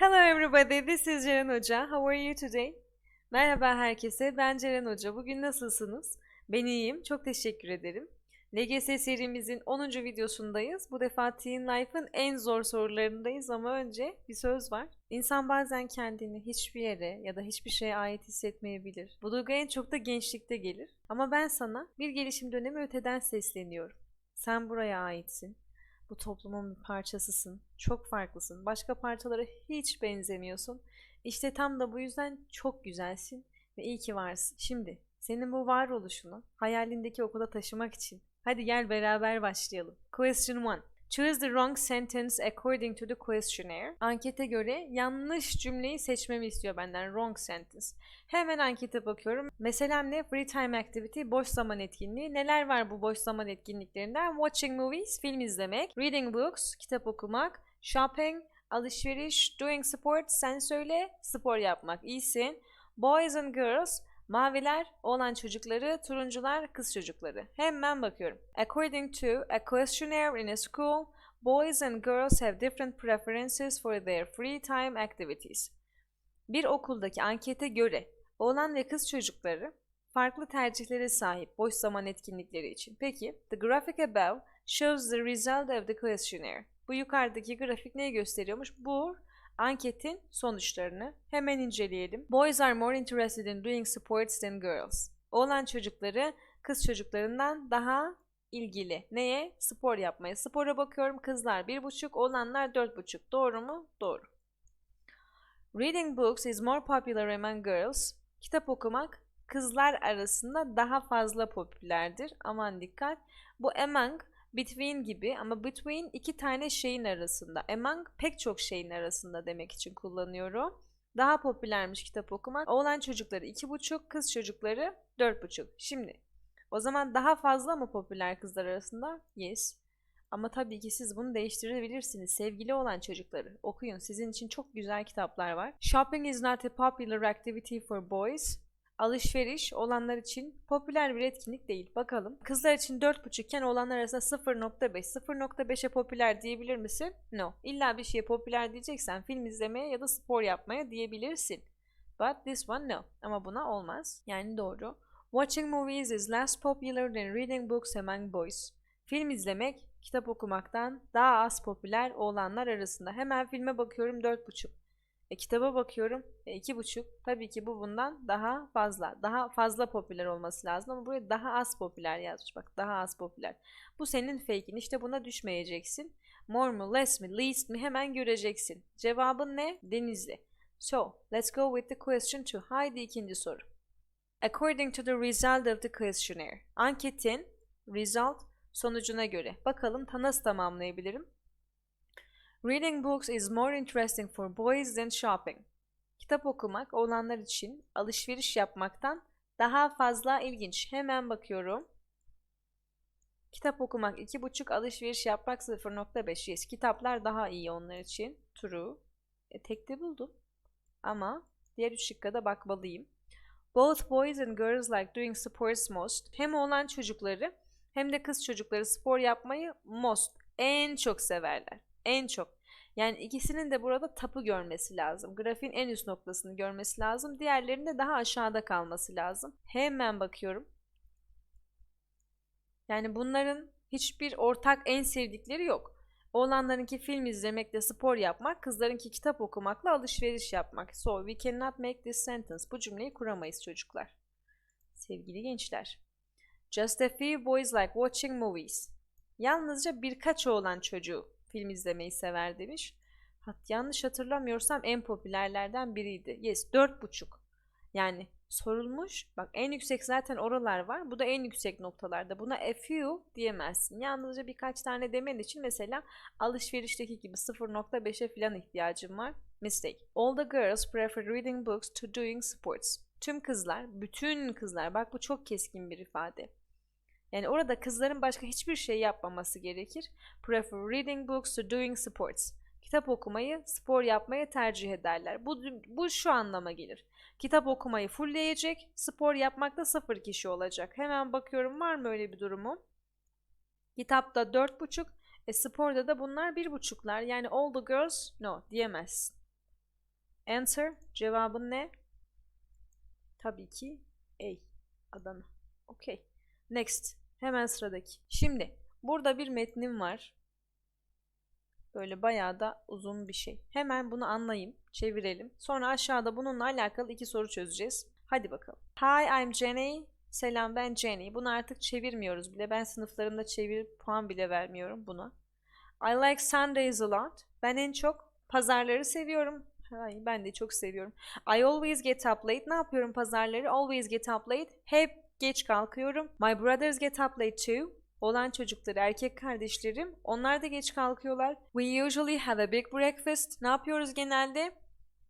Hello everybody, this is Ceren Hoca. How are you today? Merhaba herkese, ben Ceren Hoca. Bugün nasılsınız? Ben iyiyim, çok teşekkür ederim. LGS serimizin 10. videosundayız. Bu defa Teen Life'ın en zor sorularındayız ama önce bir söz var. İnsan bazen kendini hiçbir yere ya da hiçbir şeye ait hissetmeyebilir. Bu duygu en çok da gençlikte gelir. Ama ben sana bir gelişim dönemi öteden sesleniyorum. Sen buraya aitsin. Bu toplumun bir parçasısın. Çok farklısın. Başka parçalara hiç benzemiyorsun. İşte tam da bu yüzden çok güzelsin ve iyi ki varsın. Şimdi senin bu varoluşunu hayalindeki okula taşımak için hadi gel beraber başlayalım. Question 1. Choose the wrong sentence according to the questionnaire. Ankete göre yanlış cümleyi seçmemi istiyor benden. Wrong sentence. Hemen ankete bakıyorum. Meselem ne? Free time activity, boş zaman etkinliği. Neler var bu boş zaman etkinliklerinden? Watching movies, film izlemek. Reading books, kitap okumak. Shopping, alışveriş. Doing sports, sen söyle. Spor yapmak. İyisin. Boys and girls, maviler, oğlan çocukları, turuncular, kız çocukları. Hemen bakıyorum. According to a questionnaire in a school, boys and girls have different preferences for their free time activities. Bir okuldaki ankete göre oğlan ve kız çocukları farklı tercihlere sahip boş zaman etkinlikleri için. Peki, the graphic above shows the result of the questionnaire. Bu yukarıdaki grafik neyi gösteriyormuş? Bu anketin sonuçlarını hemen inceleyelim. Boys are more interested in doing sports than girls. Oğlan çocukları kız çocuklarından daha ilgili. Neye? Spor yapmaya. Spora bakıyorum kızlar 1,5, oğlanlar 4,5. Doğru mu? Doğru. Reading books is more popular among girls. Kitap okumak kızlar arasında daha fazla popülerdir. Aman dikkat. Bu among, between gibi ama between iki tane şeyin arasında. Among pek çok şeyin arasında demek için kullanıyorum. Daha popülermiş kitap okumak. Oğlan çocukları 2,5, kız çocukları 4,5. Şimdi o zaman daha fazla mı popüler kızlar arasında? Yes. Ama tabii ki siz bunu değiştirebilirsiniz. Sevgili olan çocukları okuyun. Sizin için çok güzel kitaplar var. Shopping is not a popular activity for boys. Alışveriş olanlar için popüler bir etkinlik değil. Bakalım. Kızlar için 4.5 iken olanlar arasında 0.5. 0.5'e popüler diyebilir misin? No. İlla bir şeye popüler diyeceksen film izlemeye ya da spor yapmaya diyebilirsin. But this one no. Ama buna olmaz. Yani doğru. Watching movies is less popular than reading books among boys. Film izlemek kitap okumaktan daha az popüler olanlar arasında. Hemen filme bakıyorum 4.5. E, kitaba bakıyorum e, 2.5. Tabii ki bu bundan daha fazla. Daha fazla popüler olması lazım ama buraya daha az popüler yazmış. Bak daha az popüler. Bu senin fake'in. İşte buna düşmeyeceksin. More mu, less mi, least mi hemen göreceksin. Cevabın ne? Denizli. So, let's go with the question two. Haydi ikinci soru. According to the result of the questionnaire. Anketin result sonucuna göre. Bakalım ta nasıl tamamlayabilirim? Reading books is more interesting for boys than shopping. Kitap okumak oğlanlar için alışveriş yapmaktan daha fazla ilginç. Hemen bakıyorum. Kitap okumak 2.5, alışveriş yapmak 0.5. Yes, kitaplar daha iyi onlar için. True. E, tekte buldum. Ama diğer üç şıkka da bakmalıyım. Both boys and girls like doing sports most. Hem oğlan çocukları hem de kız çocukları spor yapmayı most en çok severler. En çok. Yani ikisinin de burada tapı görmesi lazım. Grafiğin en üst noktasını görmesi lazım. Diğerlerinin de daha aşağıda kalması lazım. Hemen bakıyorum. Yani bunların hiçbir ortak en sevdikleri yok. Oğlanlarınki film izlemekle spor yapmak, kızlarınki kitap okumakla alışveriş yapmak. So we cannot make this sentence. Bu cümleyi kuramayız çocuklar. Sevgili gençler. Just a few boys like watching movies. Yalnızca birkaç oğlan çocuğu film izlemeyi sever demiş. Hat, yanlış hatırlamıyorsam en popülerlerden biriydi. Yes, dört buçuk. Yani sorulmuş. Bak en yüksek zaten oralar var. Bu da en yüksek noktalarda. Buna a few diyemezsin. Yalnızca birkaç tane demen için mesela alışverişteki gibi 0.5'e falan ihtiyacım var. Mistake. All the girls prefer reading books to doing sports. Tüm kızlar, bütün kızlar. Bak bu çok keskin bir ifade. Yani orada kızların başka hiçbir şey yapmaması gerekir. Prefer reading books to doing sports. Kitap okumayı, spor yapmayı tercih ederler. Bu, bu şu anlama gelir. Kitap okumayı fullleyecek, spor yapmakta sıfır kişi olacak. Hemen bakıyorum var mı öyle bir durumu? Kitapta 4,5, e sporda da bunlar 1,5'lar. Yani all the girls no diyemezsin. Answer. Cevabın ne? Tabii ki A. Adana. Okey. Next. Hemen sıradaki. Şimdi burada bir metnim var. Böyle bayağı da uzun bir şey. Hemen bunu anlayayım, çevirelim. Sonra aşağıda bununla alakalı iki soru çözeceğiz. Hadi bakalım. Hi, I'm Jenny. Selam ben Jenny. Bunu artık çevirmiyoruz bile. Ben sınıflarımda çevirip puan bile vermiyorum buna. I like Sundays a lot. Ben en çok pazarları seviyorum. Ay, ben de çok seviyorum. I always get up late. Ne yapıyorum pazarları? Always get up late. Hep geç kalkıyorum. My brothers get up late too. Olan çocukları, erkek kardeşlerim. Onlar da geç kalkıyorlar. We usually have a big breakfast. Ne yapıyoruz genelde?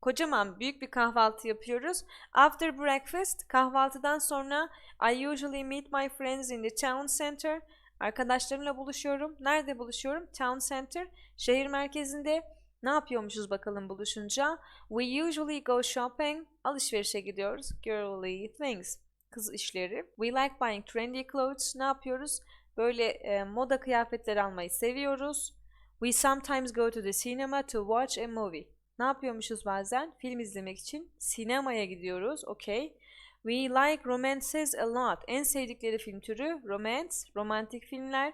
Kocaman büyük bir kahvaltı yapıyoruz. After breakfast, kahvaltıdan sonra I usually meet my friends in the town center. Arkadaşlarımla buluşuyorum. Nerede buluşuyorum? Town center. Şehir merkezinde. Ne yapıyormuşuz bakalım buluşunca? We usually go shopping. Alışverişe gidiyoruz. Girly things. Kız işleri. We like buying trendy clothes. Ne yapıyoruz? Böyle e, moda kıyafetler almayı seviyoruz. We sometimes go to the cinema to watch a movie. Ne yapıyormuşuz bazen? Film izlemek için sinemaya gidiyoruz. Okay. We like romances a lot. En sevdikleri film türü romance, romantik filmler.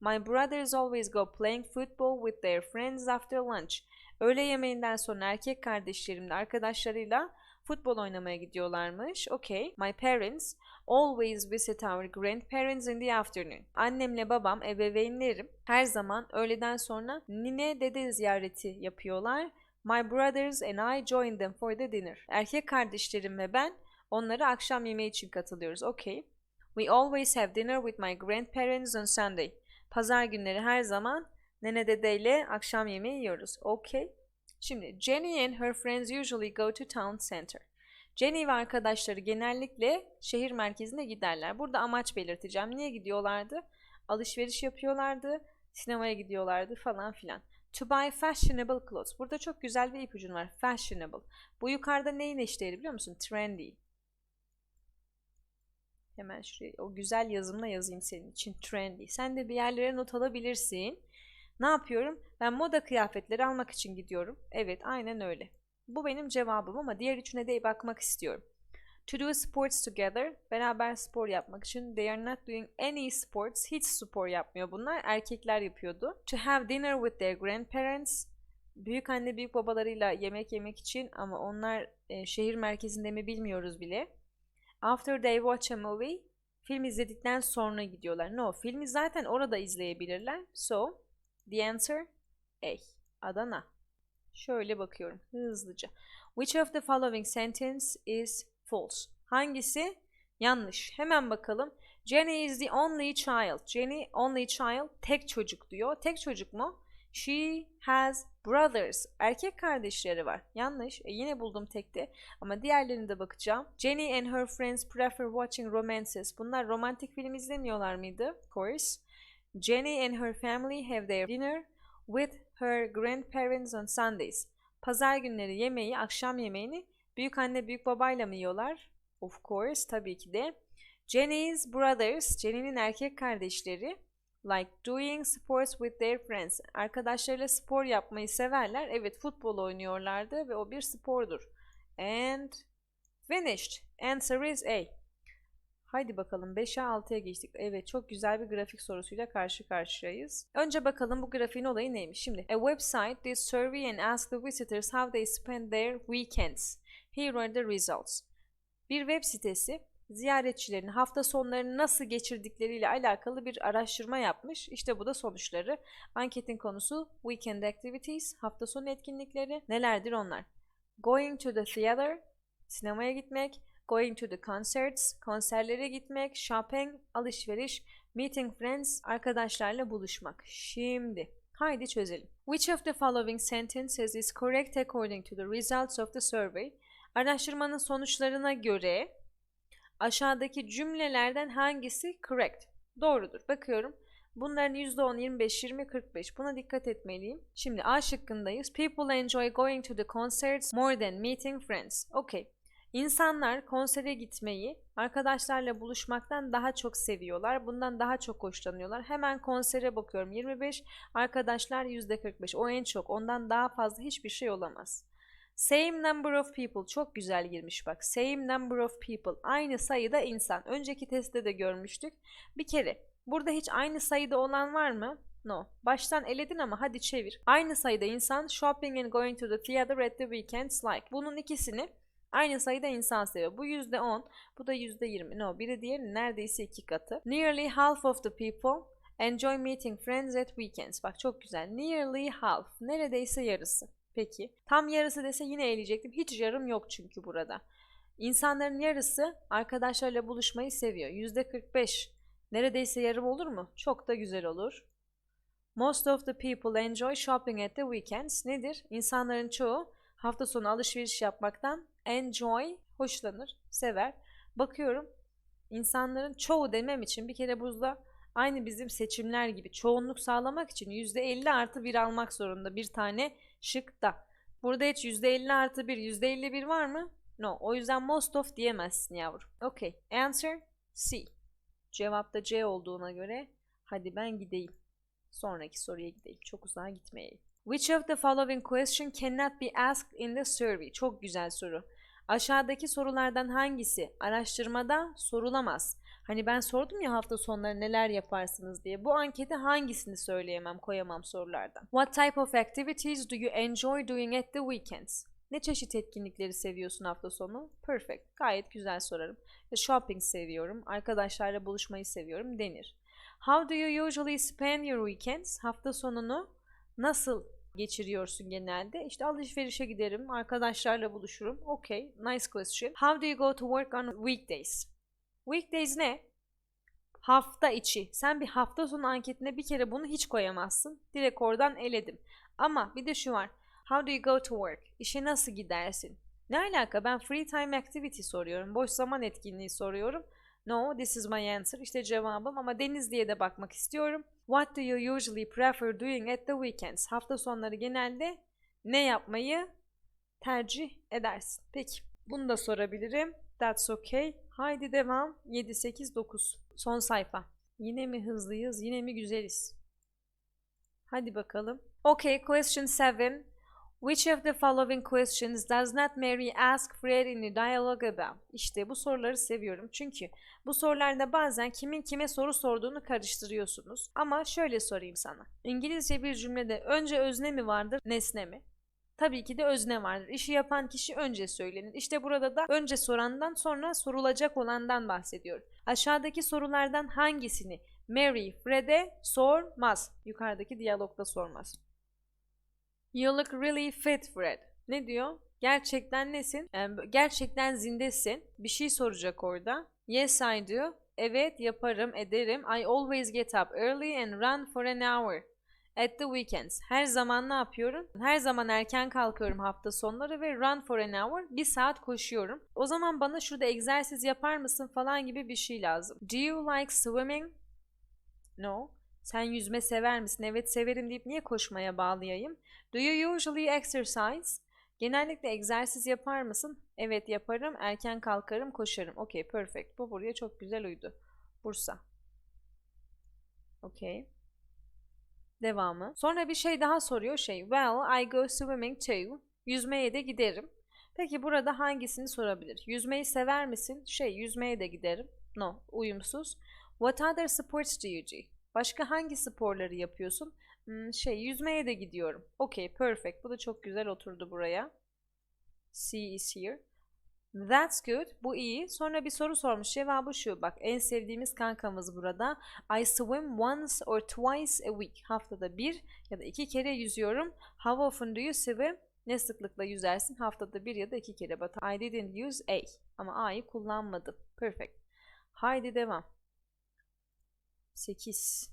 My brothers always go playing football with their friends after lunch. Öğle yemeğinden sonra erkek kardeşlerimle arkadaşlarıyla futbol oynamaya gidiyorlarmış. Okay. My parents always visit our grandparents in the afternoon. Annemle babam, ebeveynlerim her zaman öğleden sonra nine dede ziyareti yapıyorlar. My brothers and I join them for the dinner. Erkek kardeşlerim ve ben onlara akşam yemeği için katılıyoruz. Okay. We always have dinner with my grandparents on Sunday. Pazar günleri her zaman nene dedeyle akşam yemeği yiyoruz. Okay. Şimdi Jenny and her friends usually go to town center. Jenny ve arkadaşları genellikle şehir merkezine giderler. Burada amaç belirteceğim. Niye gidiyorlardı? Alışveriş yapıyorlardı, sinemaya gidiyorlardı falan filan. To buy fashionable clothes. Burada çok güzel bir ipucun var. Fashionable. Bu yukarıda neyin eşdeğeri biliyor musun? Trendy. Hemen şuraya o güzel yazımla yazayım senin için. Trendy. Sen de bir yerlere not alabilirsin. Ne yapıyorum? Ben moda kıyafetleri almak için gidiyorum. Evet aynen öyle. Bu benim cevabım ama diğer üçüne de bakmak istiyorum. To do sports together. Beraber spor yapmak için. They are not doing any sports. Hiç spor yapmıyor bunlar. Erkekler yapıyordu. To have dinner with their grandparents. Büyük anne büyük babalarıyla yemek yemek için ama onlar e, şehir merkezinde mi bilmiyoruz bile. After they watch a movie. Film izledikten sonra gidiyorlar. No, filmi zaten orada izleyebilirler. So, the answer A. Adana. Şöyle bakıyorum hızlıca. Which of the following sentence is false? Hangisi yanlış? Hemen bakalım. Jenny is the only child. Jenny only child tek çocuk diyor. Tek çocuk mu? She has brothers. Erkek kardeşleri var. Yanlış. E yine buldum tekte. Ama diğerlerine de bakacağım. Jenny and her friends prefer watching romances. Bunlar romantik film izlemiyorlar mıydı? Of course. Jenny and her family have their dinner with her grandparents on Sundays. Pazar günleri yemeği, akşam yemeğini büyük anne büyük babayla mı yiyorlar? Of course, tabii ki de. Jenny's brothers, Jenny'nin erkek kardeşleri like doing sports with their friends. Arkadaşlarıyla spor yapmayı severler. Evet, futbol oynuyorlardı ve o bir spordur. And finished. Answer is A. Haydi bakalım 5'e 6'ya geçtik. Evet çok güzel bir grafik sorusuyla karşı karşıyayız. Önce bakalım bu grafiğin olayı neymiş. Şimdi a website did survey and asked the visitors how they spend their weekends. Here are the results. Bir web sitesi ziyaretçilerin hafta sonlarını nasıl geçirdikleriyle alakalı bir araştırma yapmış. İşte bu da sonuçları. Anketin konusu weekend activities, hafta sonu etkinlikleri. Nelerdir onlar? Going to the theater, sinemaya gitmek, going to the concerts, konserlere gitmek, shopping, alışveriş, meeting friends, arkadaşlarla buluşmak. Şimdi haydi çözelim. Which of the following sentences is correct according to the results of the survey? Araştırmanın sonuçlarına göre aşağıdaki cümlelerden hangisi correct? Doğrudur. Bakıyorum. Bunların %10, 25, 20, 45. Buna dikkat etmeliyim. Şimdi A şıkkındayız. People enjoy going to the concerts more than meeting friends. Okay. İnsanlar konsere gitmeyi arkadaşlarla buluşmaktan daha çok seviyorlar. Bundan daha çok hoşlanıyorlar. Hemen konsere bakıyorum 25, arkadaşlar %45. O en çok. Ondan daha fazla hiçbir şey olamaz. Same number of people. Çok güzel girmiş bak. Same number of people. Aynı sayıda insan. Önceki testte de görmüştük. Bir kere burada hiç aynı sayıda olan var mı? No. Baştan eledin ama hadi çevir. Aynı sayıda insan shopping and going to the theater at the weekends like. Bunun ikisini aynı sayıda insan seviyor. Bu %10, bu da %20. No, biri diğerinin neredeyse iki katı. Nearly half of the people enjoy meeting friends at weekends. Bak çok güzel. Nearly half. Neredeyse yarısı. Peki. Tam yarısı dese yine eleyecektim. Hiç yarım yok çünkü burada. İnsanların yarısı arkadaşlarla buluşmayı seviyor. %45. Neredeyse yarım olur mu? Çok da güzel olur. Most of the people enjoy shopping at the weekends. Nedir? İnsanların çoğu hafta sonu alışveriş yapmaktan enjoy, hoşlanır, sever. Bakıyorum insanların çoğu demem için bir kere burada aynı bizim seçimler gibi çoğunluk sağlamak için %50 artı 1 almak zorunda bir tane şıkta. Burada hiç %50 artı 1, %51 var mı? No. O yüzden most of diyemezsin yavrum. Okay. Answer C. Cevapta C olduğuna göre hadi ben gideyim. Sonraki soruya gideyim. Çok uzağa gitmeyeyim. Which of the following question cannot be asked in the survey? Çok güzel soru. Aşağıdaki sorulardan hangisi araştırmada sorulamaz? Hani ben sordum ya hafta sonları neler yaparsınız diye. Bu ankete hangisini söyleyemem, koyamam sorulardan. What type of activities do you enjoy doing at the weekends? Ne çeşit etkinlikleri seviyorsun hafta sonu? Perfect. Gayet güzel sorarım. Shopping seviyorum, arkadaşlarla buluşmayı seviyorum denir. How do you usually spend your weekends? Hafta sonunu nasıl geçiriyorsun genelde? İşte alışverişe giderim, arkadaşlarla buluşurum. Okay, nice question. How do you go to work on weekdays? Weekdays ne? Hafta içi. Sen bir hafta sonu anketine bir kere bunu hiç koyamazsın. Direkt oradan eledim. Ama bir de şu var. How do you go to work? İşe nasıl gidersin? Ne alaka? Ben free time activity soruyorum. Boş zaman etkinliği soruyorum. No, this is my answer. İşte cevabım ama Denizli'ye de bakmak istiyorum. What do you usually prefer doing at the weekends? Hafta sonları genelde ne yapmayı tercih edersin? Peki, bunu da sorabilirim. That's okay. Haydi devam. 7, 8, 9. Son sayfa. Yine mi hızlıyız, yine mi güzeliz? Hadi bakalım. Okay, question 7. Which of the following questions does not Mary ask Fred in the dialogue about? İşte bu soruları seviyorum. Çünkü bu sorularda bazen kimin kime soru sorduğunu karıştırıyorsunuz. Ama şöyle sorayım sana. İngilizce bir cümlede önce özne mi vardır, nesne mi? Tabii ki de özne vardır. İşi yapan kişi önce söylenir. İşte burada da önce sorandan sonra sorulacak olandan bahsediyor. Aşağıdaki sorulardan hangisini Mary Fred'e sormaz? Yukarıdaki diyalogda sormaz. You look really fit Fred. Ne diyor? Gerçekten nesin? Gerçekten zindesin. Bir şey soracak orada. Yes I do. Evet yaparım, ederim. I always get up early and run for an hour. At the weekends. Her zaman ne yapıyorum? Her zaman erken kalkıyorum hafta sonları ve run for an hour. Bir saat koşuyorum. O zaman bana şurada egzersiz yapar mısın falan gibi bir şey lazım. Do you like swimming? No. Sen yüzme sever misin? Evet severim deyip niye koşmaya bağlayayım? Do you usually exercise? Genellikle egzersiz yapar mısın? Evet yaparım. Erken kalkarım, koşarım. Okay, perfect. Bu buraya çok güzel uydu. Bursa. Okay. Devamı. Sonra bir şey daha soruyor şey. Well, I go swimming too. Yüzmeye de giderim. Peki burada hangisini sorabilir? Yüzmeyi sever misin? Şey, yüzmeye de giderim. No, uyumsuz. What other sports do you do? Başka hangi sporları yapıyorsun? Hmm, şey, yüzmeye de gidiyorum. Okay, perfect. Bu da çok güzel oturdu buraya. C is here. That's good. Bu iyi. Sonra bir soru sormuş. Cevabı şu. Bak en sevdiğimiz kankamız burada. I swim once or twice a week. Haftada bir ya da iki kere yüzüyorum. How often do you swim? Ne sıklıkla yüzersin? Haftada bir ya da iki kere. But I didn't use a. Ama A'yı kullanmadım. Perfect. Haydi devam. 8.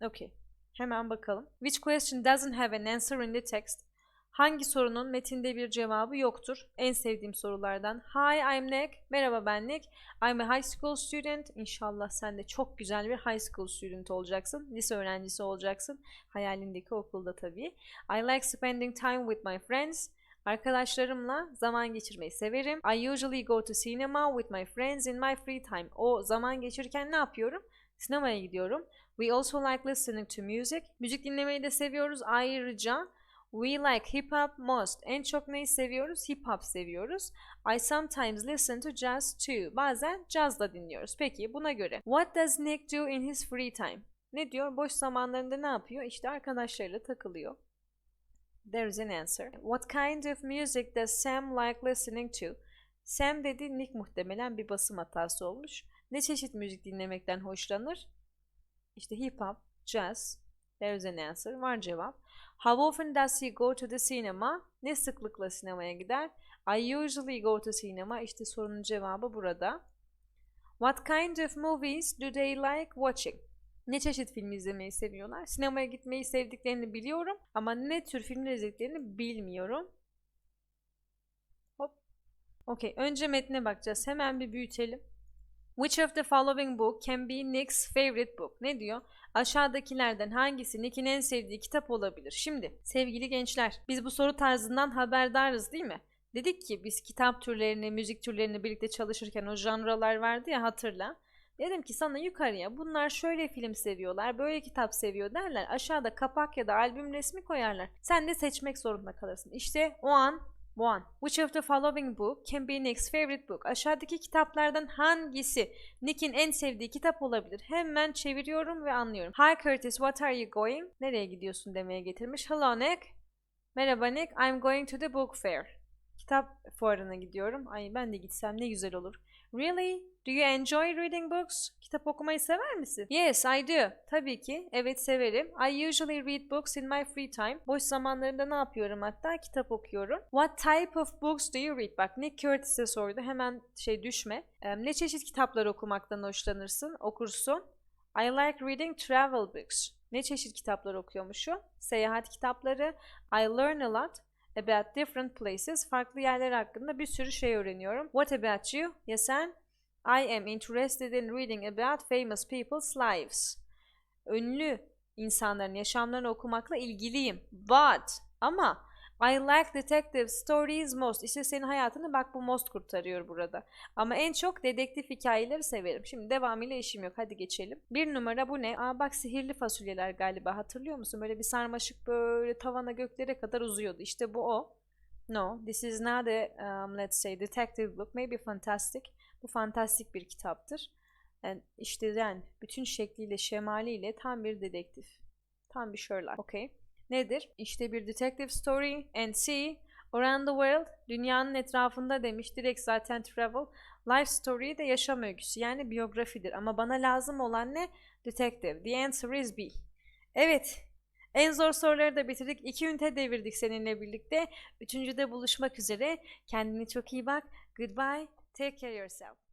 Okay. Hemen bakalım. Which question doesn't have an answer in the text? Hangi sorunun metinde bir cevabı yoktur? En sevdiğim sorulardan. Hi, I'm Nick. Merhaba ben Nick. I'm a high school student. İnşallah sen de çok güzel bir high school student olacaksın. Lise öğrencisi olacaksın. Hayalindeki okulda tabii. I like spending time with my friends. Arkadaşlarımla zaman geçirmeyi severim. I usually go to cinema with my friends in my free time. O zaman geçirirken ne yapıyorum? Sinemaya gidiyorum. We also like listening to music. Müzik dinlemeyi de seviyoruz. Ayrıca We like hip hop most. En çok neyi seviyoruz? Hip hop seviyoruz. I sometimes listen to jazz too. Bazen caz da dinliyoruz. Peki buna göre. What does Nick do in his free time? Ne diyor? Boş zamanlarında ne yapıyor? İşte arkadaşlarıyla takılıyor. There's an answer. What kind of music does Sam like listening to? Sam dedi Nick muhtemelen bir basım hatası olmuş. Ne çeşit müzik dinlemekten hoşlanır? İşte hip hop, jazz. There's an answer. Var cevap. How often does he go to the cinema? Ne sıklıkla sinemaya gider? I usually go to cinema. İşte sorunun cevabı burada. What kind of movies do they like watching? Ne çeşit film izlemeyi seviyorlar? Sinemaya gitmeyi sevdiklerini biliyorum ama ne tür filmler izlediklerini bilmiyorum. Hop. Okey. Önce metne bakacağız. Hemen bir büyütelim. Which of the following book can be Nick's favorite book? Ne diyor? Aşağıdakilerden hangisi Nick'in en sevdiği kitap olabilir? Şimdi sevgili gençler biz bu soru tarzından haberdarız değil mi? Dedik ki biz kitap türlerini, müzik türlerini birlikte çalışırken o janralar vardı ya hatırla. Dedim ki sana yukarıya bunlar şöyle film seviyorlar, böyle kitap seviyor derler. Aşağıda kapak ya da albüm resmi koyarlar. Sen de seçmek zorunda kalırsın. İşte o an bu an. Which of the following book can be Nick's favorite book? Aşağıdaki kitaplardan hangisi Nick'in en sevdiği kitap olabilir? Hemen çeviriyorum ve anlıyorum. Hi Curtis, what are you going? Nereye gidiyorsun demeye getirmiş. Hello Nick. Merhaba Nick, I'm going to the book fair. Kitap fuarına gidiyorum. Ay ben de gitsem ne güzel olur. Really? Do you enjoy reading books? Kitap okumayı sever misin? Yes, I do. Tabii ki. Evet severim. I usually read books in my free time. Boş zamanlarında ne yapıyorum hatta? Kitap okuyorum. What type of books do you read? Bak Nick Curtis'e sordu. Hemen şey düşme. Em, ne çeşit kitaplar okumaktan hoşlanırsın? Okursun. I like reading travel books. Ne çeşit kitaplar okuyormuşum? Seyahat kitapları. I learn a lot about different places. Farklı yerler hakkında bir sürü şey öğreniyorum. What about you? Ya sen? I am interested in reading about famous people's lives. Ünlü insanların yaşamlarını okumakla ilgiliyim. But ama I like detective stories most. İşte senin hayatını bak bu most kurtarıyor burada. Ama en çok dedektif hikayeleri severim. Şimdi devamıyla işim yok. Hadi geçelim. Bir numara bu ne? Aa bak sihirli fasulyeler galiba. Hatırlıyor musun? Böyle bir sarmaşık böyle tavana göklere kadar uzuyordu. İşte bu o. No, this is not a um, let's say detective book. Maybe fantastic. Bu fantastik bir kitaptır. Yani işte yani bütün şekliyle, şemaliyle tam bir dedektif. Tam bir Sherlock. Okay. Nedir? İşte bir detective story and see around the world dünyanın etrafında demiş. Direkt zaten travel. Life story de yaşam öyküsü yani biyografidir. Ama bana lazım olan ne? Detective. The answer is B. Evet. En zor soruları da bitirdik. İki ünite devirdik seninle birlikte. Üçüncüde buluşmak üzere. Kendine çok iyi bak. Goodbye. Take care yourself.